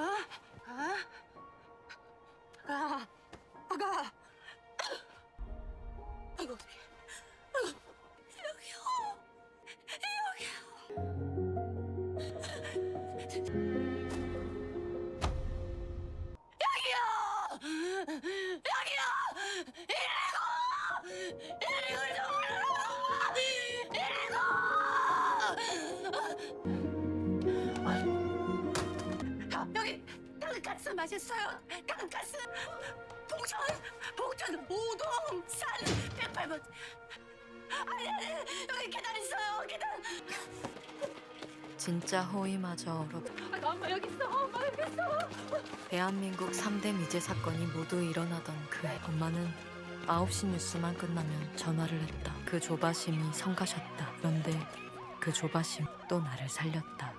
아, 아, 아가, 아가. 아이고, 여기요, 여기요. 이리고, 이리고 좀. 땅가스 맛있어요. 땅가스. 봉천, 봉천 오동 산 108번. 아니 아니 여기 계단 있어요. 계단. 진짜 호의마저 얼어 아, 엄마 여기 있어. 엄마 여기 있어. 대한민국 3대 미제 사건이 모두 일어나던 그해 엄마는 9시 뉴스만 끝나면 전화를 했다. 그 조바심이 성가셨다. 그런데 그 조바심 또 나를 살렸다.